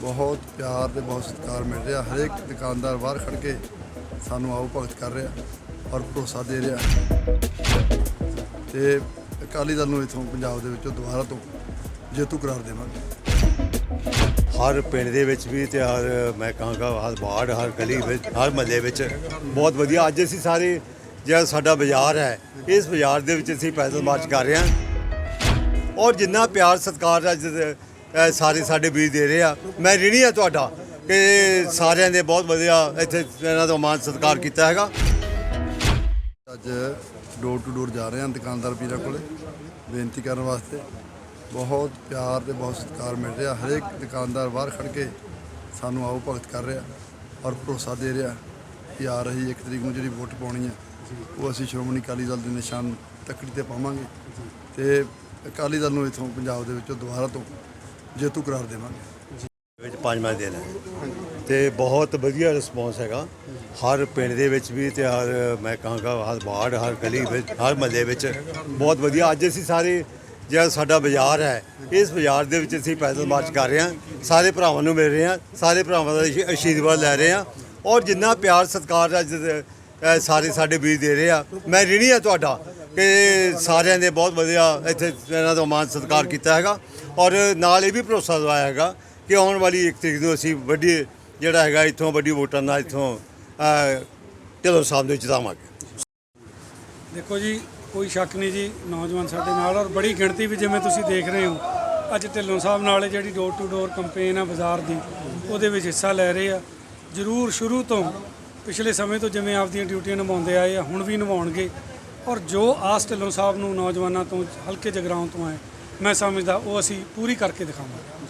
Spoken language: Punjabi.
ਬਹੁਤ ਪਿਆਰ ਤੇ ਬਹੁਤ ਸਤਿਕਾਰ ਮਿਲ ਰਿਹਾ। ਹਰੇਕ ਦੁਕਾਨਦਾਰ ਬਾਹਰ ਖੜ ਕੇ ਸਾਨੂੰ ਆਓ ਭਗਤ ਕਰ ਰਿਹਾ ਔਰ ਭਰੋਸਾ ਦੇ ਰਿਹਾ। ਤੇ ਅਕਾਲੀ ਦਲ ਨੂੰ ਇਥੋਂ ਪੰਜਾਬ ਦੇ ਵਿੱਚੋਂ ਦੁਬਾਰਾ ਤੋਂ ਜੇਤੂ ਕਰਾਰ ਦੇਵਾਂਗੇ। ਹਰ ਪਿੰਡ ਦੇ ਵਿੱਚ ਵੀ ਤੇ ਹਰ, ਮੈਂ ਕਹਾਂਗਾ, ਹਰ ਵਾਰਡ, ਹਰ ਗਲੀ ਵਿੱਚ, ਹਰ ਮਹੱਲੇ ਵਿੱਚ ਬਹੁਤ ਵਧੀਆ। ਅੱਜ ਅਸੀਂ ਸਾਰੇ, ਜਿਹੜਾ ਸਾਡਾ ਬਾਜ਼ਾਰ ਹੈ, ਇਸ ਬਾਜ਼ਾਰ ਦੇ ਵਿੱਚ ਅਸੀਂ ਪੈਦਲ ਮਾਰਚ ਕਰ ਰਹੇ ਹਾਂ। ਔਰ ਜਿੰਨਾ ਪਿਆਰ, ਸਤਿਕਾਰ ਅੱਜ ਅ, ਸਾਰੇ ਸਾਡੇ ਵੀਰ ਦੇ ਰਹੇ ਆ। ਮੈਂ ਰਿਣੀ ਆ ਤੁਹਾਡਾ ਕਿ ਸਾਰਿਆਂ ਨੇ ਬਹੁਤ ਵਧੀਆ ਇੱਥੇ ਇਹਨਾਂ ਦਾ ਮਾਨ ਸਤਿਕਾਰ ਕੀਤਾ ਹੈਗਾ। ਅੱਜ ਡੋਰ ਟੂ ਡੋਰ ਜਾ ਰਹੇ ਹਾਂ ਦੁਕਾਨਦਾਰ ਵੀਰਾਂ ਕੋਲੇ ਬੇਨਤੀ ਕਰਨ ਵਾਸਤੇ। ਬਹੁਤ ਪਿਆਰ ਤੇ ਬਹੁਤ ਸਤਿਕਾਰ ਮਿਲ ਰਿਹਾ ਹਰੇਕ ਦੁਕਾਨਦਾਰ ਬਾਹਰ ਖੜ ਕੇ ਸਾਨੂੰ ਆਓ ਭਗਤ ਕਰ ਰਿਹਾ ਔਰ ਭਰੋਸਾ ਦੇ ਰਿਹਾ ਕਿ ਆ ਰਹੀ ਇੱਕ ਤਰੀਕ ਨੂੰ ਜਿਹੜੀ ਵੋਟ ਪਾਉਣੀ ਹੈ ਉਹ ਅਸੀਂ ਸ਼੍ਰੋਮਣੀ ਅਕਾਲੀ ਦਲ ਦੇ ਨਿਸ਼ਾਨ ਤੱਕੜੀ ਤੇ ਪਾਵਾਂਗੇ। ਤੇ ਅਕਾਲੀ ਦਲ ਨੂੰ ਇਥੋਂ ਪੰਜਾਬ ਦੇ ਵਿੱਚੋਂ ਦੁਬਾਰਾ ਤੋਂ ਜੇਤੂ ਕਰਾਰ ਦੇਵਾਂਗੇ। ਵਿੱਚ ਪੰਜਵਾਂ ਦਿਨ ਹੈ। ਤੇ ਬਹੁਤ ਵਧੀਆ ਰਿਸਪੌਂਸ ਹੈਗਾ। ਹਰ ਪਿੰਡ ਦੇ ਵਿੱਚ ਵੀ ਤੇ ਹਰ ਮੈਂ ਕਹਾਂਗਾ ਹਰ ਵਾਰਡ, ਹਰ ਗਲੀ ਵਿੱਚ, ਹਰ ਮਹੱਲੇ ਵਿੱਚ ਬਹੁਤ ਵਧੀਆ। ਅੱਜ ਅਸੀਂ ਸਾਰੇ, ਜਿਹੜਾ ਸਾਡਾ ਬਾਜ਼ਾਰ ਹੈ, ਇਸ ਬਾਜ਼ਾਰ ਦੇ ਵਿੱਚ ਅਸੀਂ ਪੈਦਲ ਮਾਰਚ ਕਰ ਰਹੇ ਹਾਂ। ਸਾਰੇ ਭਰਾਵਾਂ ਨੂੰ ਮਿਲ ਰਹੇ ਹਾਂ, ਸਾਰੇ ਭਰਾਵਾਂ ਦਾ ਆਸ਼ੀ- ਆਸ਼ੀਰਵਾਦ ਲੈ ਰਹੇ ਹਾਂ। ਔਰ ਜਿੰਨਾ ਪਿਆਰ ਸਤਿਕਾਰ ਅੱਜ ਸਾਰੇ ਸਾਡੇ ਵੀਰ ਦੇ ਰਹੇ ਆ, ਮੈਂ ਰਿਣੀ ਆ ਤੁਹਾਡਾ। ਕਿ ਸਾਰਿਆਂ ਨੇ ਬਹੁਤ ਵਧੀਆ ਇੱਥੇ ਇਹਨਾਂ ਦਾ ਮਾਨ ਸਤਿਕਾਰ ਕੀਤਾ ਹੈਗਾ। ਔਰ ਨਾਲ ਇਹ ਵੀ ਭਰੋਸਾ ਦਵਾਇਆ ਹੈਗਾ ਕਿ ਆਉਣ ਵਾਲੀ ਇੱਕ ਤਰੀਕ ਨੂੰ ਅਸੀਂ ਵੱਡੀ ਜਿਹੜਾ ਹੈਗਾ ਇੱਥੋਂ ਵੱਡੀ ਵੋਟਾਂ ਨਾਲ ਇੱਥੋਂ ਢਿੱਲੋਂ ਸਾਹਿਬ ਨੂੰ ਜਿਤਾਵਾਂਗੇ। ਦੇਖੋ ਜੀ, ਕੋਈ ਸ਼ੱਕ ਨਹੀਂ ਜੀ, ਨੌਜਵਾਨ ਸਾਡੇ ਨਾਲ ਔਰ ਬੜੀ ਗਿਣਤੀ ਵੀ ਜਿਵੇਂ ਤੁਸੀਂ ਦੇਖ ਰਹੇ ਹੋ, ਅੱਜ ਢਿੱਲੋਂ ਸਾਹਿਬ ਨਾਲ ਜਿਹੜੀ ਡੋਰ ਟੂ ਡੋਰ ਕੰਪੇਨ ਆ ਬਾਜ਼ਾਰ ਦੀ, ਉਹਦੇ ਵਿੱਚ ਹਿੱਸਾ ਲੈ ਰਹੇ ਆ। ਜ਼ਰੂਰ ਸ਼ੁਰੂ ਤੋਂ ਪਿਛਲੇ ਸਮੇਂ ਤੋਂ ਜਿਵੇਂ ਆਪਦੀਆਂ ਡਿਊਟੀਆਂ ਨਿਭਾਉਂਦੇ ਆਏ ਆ, ਹੁਣ ਵੀ ਨਿਭਾਉਣਗੇ। ਔਰ ਜੋ ਆਸ ਢਿੱਲੋਂ ਸਾਹਿਬ ਨੂੰ ਨੌਜਵਾਨਾਂ ਤੋਂ ਹਲਕੇ ਜਗਰਾਉਂ ਤੋਂ ਹੈ ਮੈਂ ਸਮਝਦਾ ਉਹ ਅਸੀਂ ਪੂਰੀ ਕਰਕੇ ਦਿਖਾਵਾਂਗੇ।